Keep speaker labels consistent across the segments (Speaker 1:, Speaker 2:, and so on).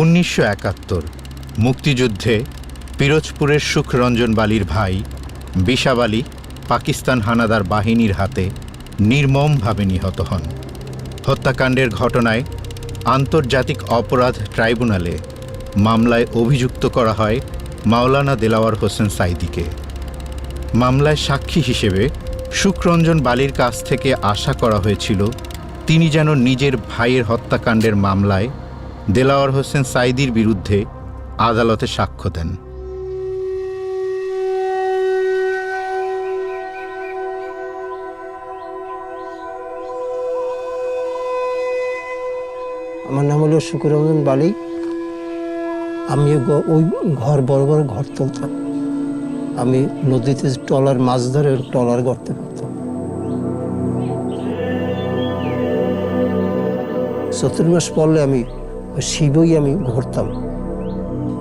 Speaker 1: উনিশশো একাত্তর, মুক্তিযুদ্ধে পিরোজপুরের সুখরঞ্জন বালির ভাই বিশাব আলী পাকিস্তান হানাদার বাহিনীর হাতে নির্মমভাবে নিহত হন। হত্যাকাণ্ডের ঘটনায় আন্তর্জাতিক অপরাধ ট্রাইব্যুনালে মামলায় অভিযুক্ত করা হয় মাওলানা দেলাওয়ার হোসেন সাইদিকে। মামলায় সাক্ষী হিসেবে সুখরঞ্জন বালির কাছ থেকে আশা করা হয়েছিল, তিনি যেন নিজের ভাইয়ের হত্যাকাণ্ডের মামলায় দেলাওয়ার হোসেন সাইদির বিরুদ্ধে আদালতে সাক্ষ্য দেন।
Speaker 2: আমার নাম হলো শুকুররঞ্জন বালি আমি ওই ঘর, বড় বড় ঘর তুলতাম। আমি নদীতে টলার মাছ ধরে টলার গড়তে পারতাম। চতুর্মাস পড়লে আমি শিবই আমি ঘুরতাম।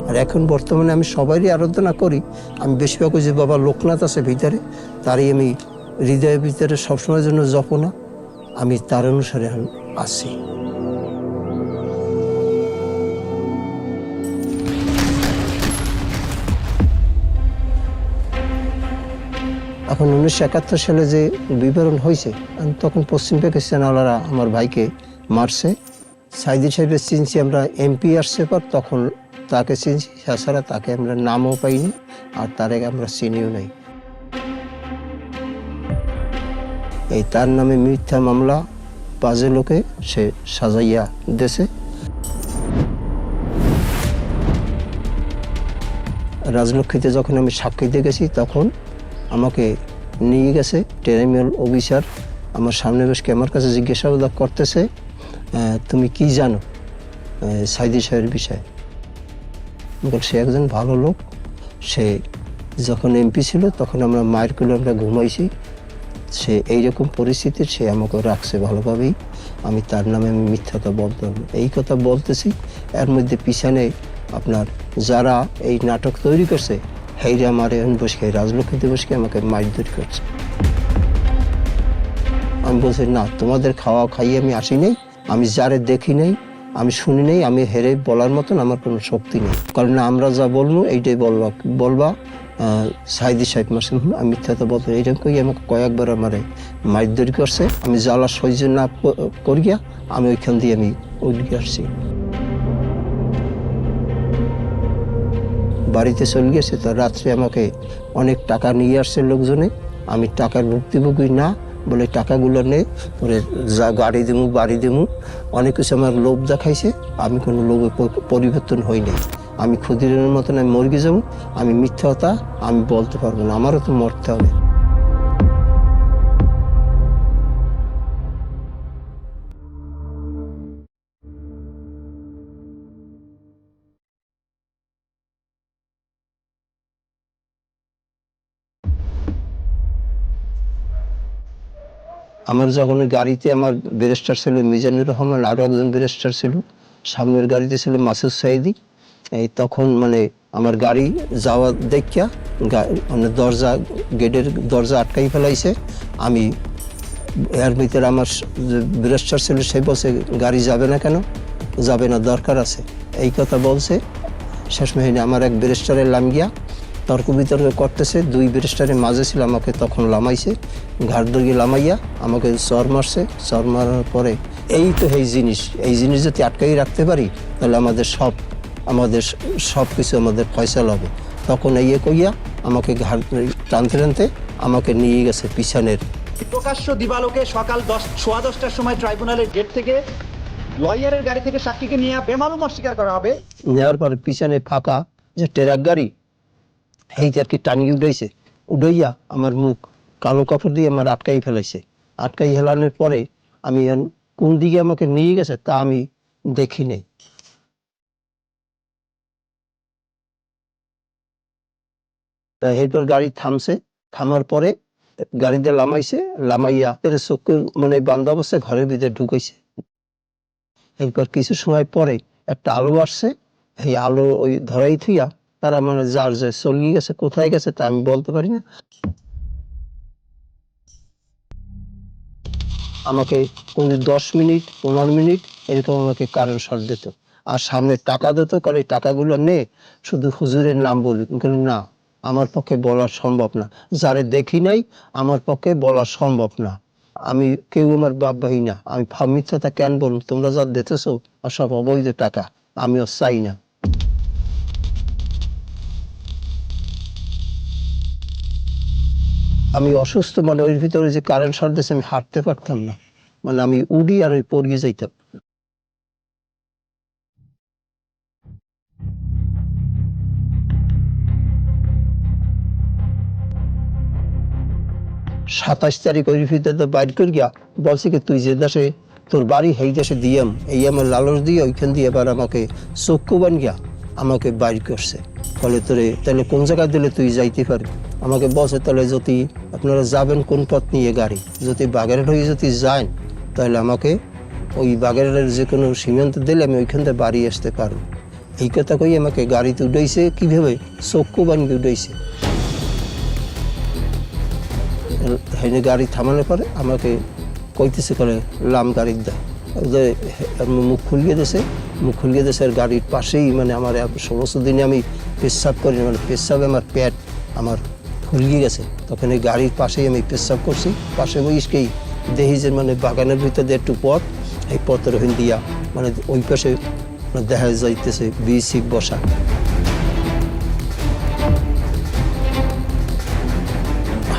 Speaker 2: আর এখন বর্তমানে আমি সবারই আরাধনা করি। আমি বেশিরভাগ যে বাবা লোকনাথ আছে ভিতরে, তারই আমি হৃদয়ের ভিতরে সবসময়ের জন্য জপনা। আমি তার অনুসারে আছি। এখন উনিশশো একাত্তর সালে যে বিবরণ হয়েছে তখন পশ্চিম পাকিস্তানওয়ালারা আমার ভাইকে মারছে। সাইদি সাহেবের চিনছি আমরা এমপি আসছে পর, তখন তাকে চিনছি। তাছাড়া তাকে আমরা নামও পাইনি, আর তার আগে আমরা চিনিও নাই। এই তার নামে মিথ্যা মামলা বাজে লোকে সে সাজাইয়া দেশে রাজলক্ষ্মীতে যখন আমি সাক্ষী দিয়ে গেছি তখন আমাকে নিয়ে গেছে টেরিমিয়াল অফিসার। আমার সামনে বসে আমার কাছে জিজ্ঞাসাবাদ করতেছে তুমি কি জানো? সাইদি সাহেবের বিষয়ে? সে একজন ভালো লোক। সে যখন এমপি ছিল, তখন আমরা মায়ের কুলে আমরা ঘুমাইছি। সে এইরকম পরিস্থিতির সে আমাকে রাখছে ভালোভাবেই। আমি তার নামে আমি মিথ্যাটা বলতে হবে এই কথা বলতেছি, এর মধ্যে পিছনে আপনার যারা এই নাটক তৈরি করছে, হেইরা আমার এখন বসে রাজলক্ষ্মী দিবসকে আমাকে মারধর করছে। আমি বলছি, না, তোমাদের খাওয়া খাইয়ে আমি আসি নাই। আমি যারে দেখি নাই, আমি শুনি নাই, আমি হেরে বলার মতন আমার কোনো শক্তি নেই। কারণ আমরা যা বলব, এইটাই বলবা বলবা সাইদি সাহেব মাসে আমি মিথ্যা তো বলতে এইরকম করি আমাকে কয়েকবার আমারে মারধর করছে। আমি জ্বালা সহ্য না করিয়া আমি ওইখান দিয়ে আমি উঠে আসছি। বাড়িতে চলে গেছে, তো রাত্রে আমাকে অনেক টাকা নিয়ে আসছে লোকজনে। আমি টাকার ভুক্তিভোগী না বলে টাকাগুলো নে, পরে যা গাড়ি দেবো বাড়ি দেবো অনেক কিছু আমার লোভ দেখাইছে, আমি কোনো লোভে পরিবর্তন হই নাই। আমি ক্ষুদিরের মতন আমি মরগে যাব, আমি মিথ্যাতা আমি বলতে পারব না, আমারও তো মরতে হবে। আমার যখন গাড়িতে আমার ব্যারিস্টার ছিল, মিজানুর রহমান আরও একজন ব্যারিস্টার ছিল, সামনের গাড়িতে ছিল মাসুদ সাইদি। এই তখন মানে আমার গাড়ি যাওয়া দেখিয়া মানে দরজা, গেটের দরজা আটকাই ফেলাইছে। আমি এর ভিতরে আমার ব্যারিস্টার ছিল, সে বলছে, গাড়ি যাবে না কেন? যাবে না, দরকার আছে। এই কথা বলছে। শেষ মেহিনে আমার এক ব্যারিস্টারের লাম গিয়া তর্ক বিতর্ক করতেছে। দুই ব্যারিস্টারের মাঝে ছিল আমাকে তখন লামাইছে। ঘাট লামাইয়া আমাকে চর মারছে। চর মারার পরে এই তো এই জিনিস। এই জিনিস যদি আটকাই রাখতে পারি তাহলে আমাদের সব আমাদের সব কিছু আমাদের ফয়সাল হবে। তখন এই কইয়া আমাকে ঘাট টানতে টানতে আমাকে নিয়ে গেছে পিছনের।
Speaker 3: প্রকাশ্য দিবালোকে সকাল দশ সোয়া দশটার সময় ট্রাইব্যুনালের গেট থেকে লয়ারের গাড়ি থেকে সাক্ষীকে নিয়ে বেমালুম অস্বীকার করা হবে।
Speaker 2: নেওয়ার পরে পিছনে ফাঁকা যে ট্রাক গাড়ি এই আর কি টানিয়ে উঠাইছে, উঠাইয়া আমার মুখ কালো কাপড় দিয়ে আমার আটকাই ফেলাইছে। আটকাই ফেলানোর পরে আমি কোন দিকে আমাকে নিয়ে গেছে তা আমি দেখি নাই। তা এরপর গাড়ি থামছে, থামার পরে গাড়িতে লামাইছে, লামাইয়া চক্ষু মানে বান্ধ অবস্থায় ঘরের ভিতরে ঢুকাইছে। এরপর কিছু সময় পরে একটা আলো আসছে এই আলো ওই ধরাই থুইয়া তারা মানে যার যে চলিয়ে গেছে, কোথায় গেছে তা আমি বলতে পারি না। আমাকে কোন দশ মিনিট, পনেরো মিনিট এরকম আমাকে কারেন্ট শর্ট দিত। আর সামনে টাকা দিত, কারণ এই টাকাগুলো নে, শুধু হুজুরের নাম বলি কিন্তু না, আমার পক্ষে বলা সম্ভব না। যারে দেখি নাই, আমার পক্ষে বলা সম্ভব না। আমি কেউ আমার বাপ ভাই না। আমি মিথ্যাটা কেন বলুন তোমরা যা দিতেছো আর সব অবৈধ টাকা। আমিও চাই না। আমি অসুস্থ মানে ওই ভিতরে যে কারেন্ট দিয়েছে আমি হাঁটতে পারতাম না। মানে আমি উড়ি আর ওই পড়িয়ে যাইতাম। সাতাশ তারিখ ওই ভিতরে বাইর করে গিয়া বলছি কি, তুই যে দেশে, তোর বাড়ি সেই দেশে দিয়াম এই আমার লালস দিয়ে ওইখান দিয়ে এবার আমাকে চক্ষু বান গিয়া আমাকে বাইর করছে। ফলে তোরে তাহলে কোন জায়গায় দিলে তুই যাইতে পারবি? আমাকে বসে তাহলে যদি আপনারা যাবেন কোন পথ নিয়ে গাড়ি, যদি বাগেরহাট হয়ে যদি যান, তাহলে আমাকে ওই বাগেরহাটের যে কোনো সীমান্ত দিলে আমি ওইখান থেকে বাড়ি আসতে পারব। এই কথা কই আমাকে গাড়িতে উঠাইছে, কীভাবে? চক্ষু বানিয়ে উঠাইছে। হেনে গাড়ি থামানোর পরে আমাকে কইতেছে করে, লাম গাড়ির দা। মুখ খুলিয়ে দিয়েছে মুখ খুলিয়ে দিয়েছে আর গাড়ির পাশেই মানে আমার সমস্ত দিনে আমি পেশাব করি মানে পেশাবে আমার পেট, আমার ফুলিয়ে গেছে। তখন এই গাড়ির পাশেই আমি পেশাব করছি। পাশে বইসকেই দেখি যে মানে বাগানের ভিতরে একটু পথ, এই পথের ওখান দিয়া মানে ওই পাশে মানে দেখা যাইতেছে বিসি বসা।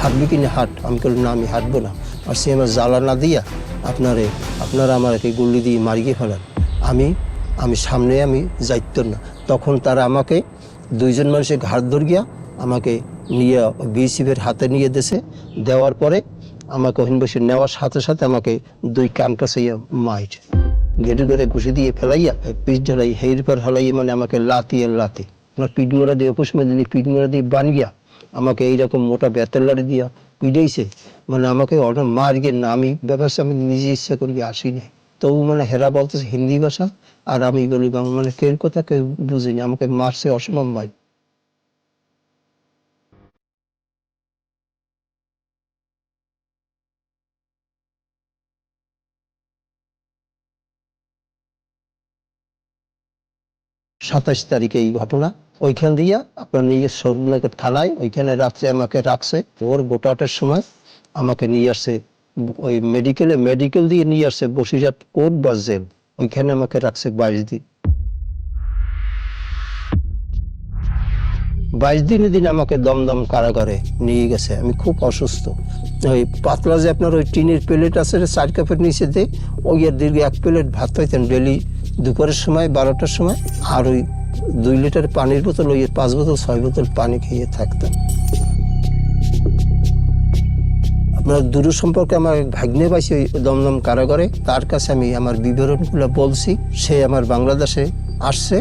Speaker 2: হাঁটবি কি না হাঁট? আমি বললাম না, আমি হাঁটবো না। আর সে আমার জ্বালা না দিয়া আপনারে, আপনারা আমাকে গুল্লি দিয়ে মারিয়ে ফেলেন। আমি আমি সামনে আমি যাইত না। তখন তারা আমাকে দুইজন মানুষের ঘাট ধর গিয়া আমাকে নিয়ে বিসিফের হাতে নিয়ে দেশে দেওয়ার পরে আমাকে ওখানে বসে নেওয়ার সাথে সাথে আমাকে দুই কানটা সেই মাইট গেটে করে ঘুষি দিয়ে ফেলাইয়া পিঠ ঢালাই হের পর হলাইয়া মানে আমাকে লাতি আর লাতি আমার পিঠ মোড়া দিয়ে অপুষ্মে দিলি, পিঠ মোড়া দিয়ে বান গিয়া আমাকে এইরকম মোটা বেতের লাড়ি দিয়া পিড়াইছে মানে আমাকে অনেক মার গিয়ে না, আমি ব্যাপারটা আমি নিজে ইচ্ছা করি আসিনি তবু মানে হেরা বলতেছে হিন্দি ভাষা, আর আমি বলি মানে কেউ কথা কেউ বুঝিনি আমাকে মারছে অসম্ভব মার সাতাশ তারিখে এই ঘটনা। ওইখান দিয়ে আপনার নিজের সরুনাকে থানায় ওইখানে রাত্রে আমাকে রাখছে। ওর গোটাটার সময় আমাকে নিয়ে আসছে। ওই মেডিকেলে মেডিকেল দিয়ে নিয়ে আসছে বসিরহাট কোর্ট বা জেল। ওইখানে আমাকে রাখছে বাইশ দিন। বাইশ দিনের দিন আমাকে দমদম কারাগারে নিয়ে গেছে। আমি খুব অসুস্থ। ওই পাতলা যে আপনার ওই টিনের প্লেট আছে চার কাপের নিচে দিয়ে ওই এর দীর্ঘ এক প্লেট ভাত পাইতেন ডেলি দুপুরের সময়, বারোটার সময়, আর ওই দুই লিটার পানির বোতল, ওই পাঁচ বোতল, ছয় বোতল পানি খেয়ে থাকতাম। আপনার দূর সম্পর্কে আমার ভাগ্নে পাইছি ওই দমদম কারাগারে, তার কাছে আমি আমার বিবরণগুলো বলছি। সে আমার বাংলাদেশে আসছে।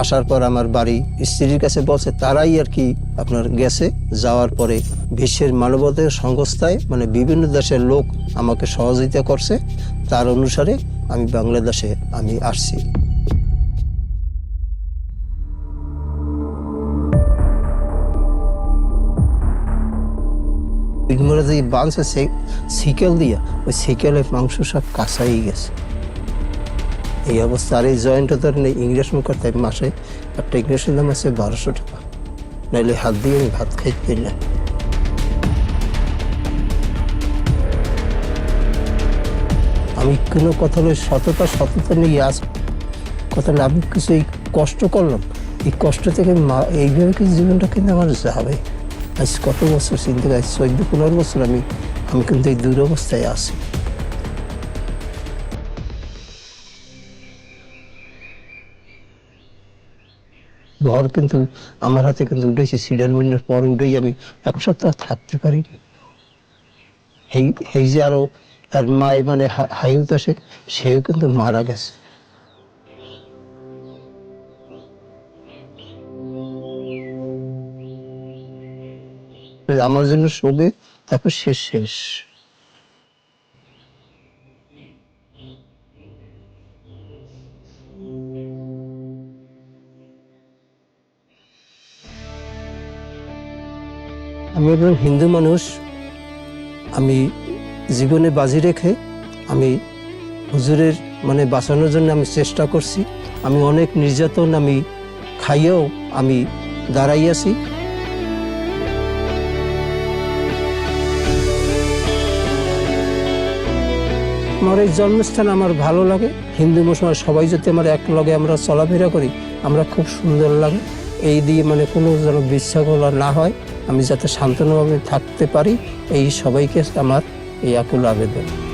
Speaker 2: আসার পর আমার বাড়ি স্ত্রীর কাছে বলছে, তারাই আর কি আপনার গেছে? যাওয়ার পরে বিশ্বের মানবতার সংস্থায় মানে বিভিন্ন দেশের লোক আমাকে সহযোগিতা করছে। তার অনুসারে আমি বাংলাদেশে আমি আসছি। বাঁধছে সিকেল দিয়া, ওই সিকেলের মাংস সব কাঁচাই গেছে। এই অবস্থা। আর এই জয়েন্টটা ধরেন এই ইংরেজ তাই মাসে, একটা ইংরেজের দাম আছে বারোশো টাকা। নাইলে হাত দিয়ে আমি ভাত খাইতে পারলাম আমি কোনো কথা বলে সততা সততা নিয়ে আস কথা না, আমি কিছু এই কষ্ট করলাম। এই কষ্ট থেকে এইভাবে কি জীবনটা কিন্তু আমার যাবে? আজ কত বছর চিন্তা আজ চোদ্দ, পনেরো বছর আমি আমি কিন্তু এই দুরবস্থায় আছি। ঘর কিন্তু আমার হাতে কিন্তু উঠেছে, সিডার মিনের পর উঠেই আমি এক সপ্তাহ থাকতে পারিনি। এই যে আরও আর মায় মানে হাইউত আসে, সেও কিন্তু মারা গেছে। আমার জন্য শোবে তারপর শেষ শেষ। একজন হিন্দু মানুষ, আমি জীবনে বাজি রেখে আমি হুজুরের মানে বাঁচানোর জন্য আমি চেষ্টা করছি। আমি অনেক নির্যাতন আমি খাইয়েও আমি দাঁড়াইয়াছি আমার এই জন্মস্থান আমার ভালো লাগে। হিন্দু মুসলমান সবাই যদি আমার এক লগে আমরা চলাফেরা করি, আমরা খুব সুন্দর লাগে। এই দিয়ে মানে কোনো যেন বিশৃঙ্খলা না হয়। আমি যাতে শান্তনুভাবে থাকতে পারি এই সবাইকে আমার এই আকুল আবেদন।